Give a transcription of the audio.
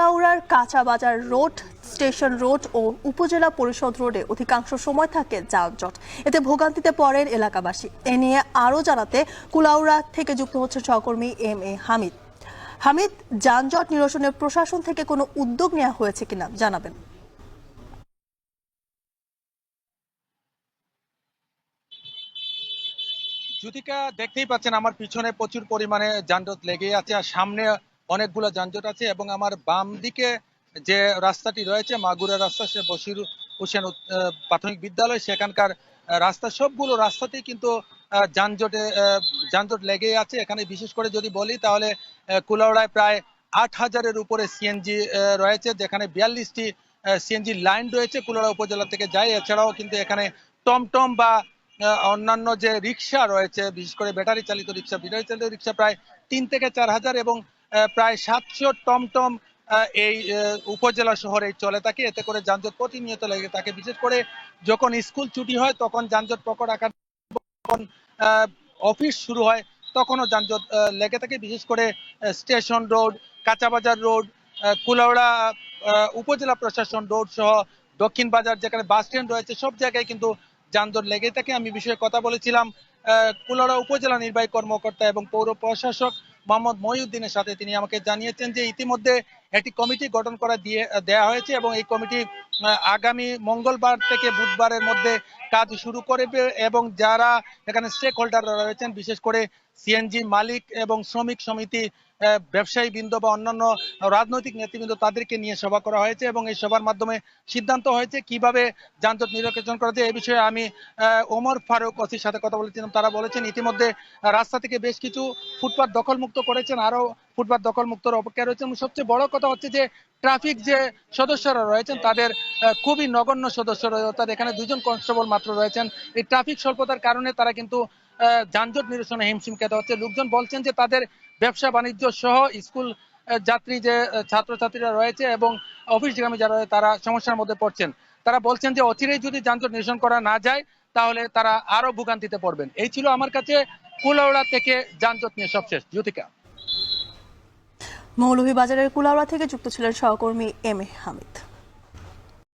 কুলাউড়ার কাঁচা বাজার road, station road ও উপজেলা পরিষদ রোডে অধিকাংশ সময় থাকে যানজট। এতে ভোগান্তিতে পড়েন এলাকাবাসী। এ নিয়ে আরও জানাতে কুলাউড়া থেকে যুক্ত হচ্ছে সহকর্মী এম এ হামিদ। হামিদ, যানজট নিরসনে প্রশাসন থেকে কোনো উদ্যোগ নেওয়া হয়েছে কিনা জানাবেন। জ্যোতিকা দেখতেই পাচ্ছেন আমার পিছনে প্রচুর পরিমাণে যানজট লেগে আছে আর সামনে অনেকগুলো যানজট আছে এবং আমার বাম দিকে যে রাস্তাটি রয়েছে, মাগুরা রাস্তা, সে বশির হোসেন প্রাথমিক বিদ্যালয়, সেখানকার রাস্তা, সবগুলো রাস্তাতেই কিন্তু যানজটে যানজট লেগেই আছে। এখানে বিশেষ করে যদি বলি, তাহলে কুলাউড়ায় প্রায় আট হাজারের উপরে সিএনজি রয়েছে, যেখানে বিয়াল্লিশটি সিএনজি লাইন রয়েছে কুলাউড়া উপজেলা থেকে যায়। এছাড়াও কিন্তু এখানে টমটম বা অন্যান্য যে রিক্সা রয়েছে, বিশেষ করে ব্যাটারি চালিত রিক্সা, ব্যাটারি চালিত রিক্সা প্রায় তিন থেকে চার হাজার এবং প্রায় সাতশো টমটম এই উপজেলা শহরে চলে থাকে এতে করে যানজট প্রতিনিয়ত লেগে থাকে। বিশেষ করে যখন স্কুল ছুটি হয় তখন যানজট প্রকট আকার অফিস শুরু হয় তখনও যানজট লেগে থাকে। বিশেষ করে স্টেশন রোড কাঁচাবাজার রোড কুলাউড়া উপজেলা প্রশাসন রোড সহ দক্ষিণ বাজার যেখানে বাস স্ট্যান্ড রয়েছে সব জায়গায় কিন্তু যানজট লেগে থাকে। আমি বিষয়ে কথা বলেছিলাম আহ, কুলাউড়া উপজেলা নির্বাহী কর্মকর্তা এবং পৌর প্রশাসক মোহাম্মদ মহিউদ্দিনের সাথে তিনি আমাকে জানিয়েছেন যে ইতিমধ্যে একটি কমিটি গঠন করা দিয়ে, দেয়া হয়েছে এবং এই কমিটি আগামী মঙ্গলবার থেকে বুধবারের মধ্যে কাজ শুরু করবে এবং যারা এখানে স্টেক হোল্ডাররা রয়েছেন, বিশেষ করে সিএনজি মালিক এবং শ্রমিক সমিতি ব্যবসায়ী বৃন্দ বা অন্যান্য রাজনৈতিক নেতৃবৃন্দ, তাদেরকে নিয়ে সভা করা হয়েছে এবং এই সভার মাধ্যমে সিদ্ধান্ত হয়েছে কীভাবে যানজট নিরসন করা যায়। এই বিষয়ে আমি ওমর ফারুক ওসির সাথে কথা বলেছিলাম। তারা বলেছেন, ইতিমধ্যে রাস্তা থেকে বেশ কিছু ফুটপাত দখলমুক্ত করেছেন। আরও ফুটপাত দখলমুক্তর অপেক্ষায় রয়েছেন। এবং সবচেয়ে বড় কথা হচ্ছে যে ট্রাফিক যে সদস্যরা রয়েছেন, তাদের খুবই নগণ্য সদস্য অর্থাৎ এখানে দুজন কনস্টেবল মাত্র রয়েছেন। এই ট্রাফিক স্বল্পতার কারণে তারা কিন্তু যানজট নিরসনে হিমশিম খেতে হচ্ছে। লোকজন বলছেন যে তাদের ব্যবসা বাণিজ্য সহ স্কুল যাত্রী যে ছাত্রছাত্রীরা রয়েছে এবং অফিসগামী যারা তারা সমস্যার মধ্যে পড়ছেন। তারা বলছেন যে অচিরেই যদি যানজট নিরসন করা না যায়, তাহলে তারা আরও ভোগান্তিতে পড়বেন। এই ছিল আমার কাছে কুলাউড়া থেকে যানজট নিয়ে সবশেষ। জ্যোতিকা। মৌলভীবাজারের কুলাউড়া থেকে যুক্ত ছিলেন সহকর্মী এম এ হামিদ।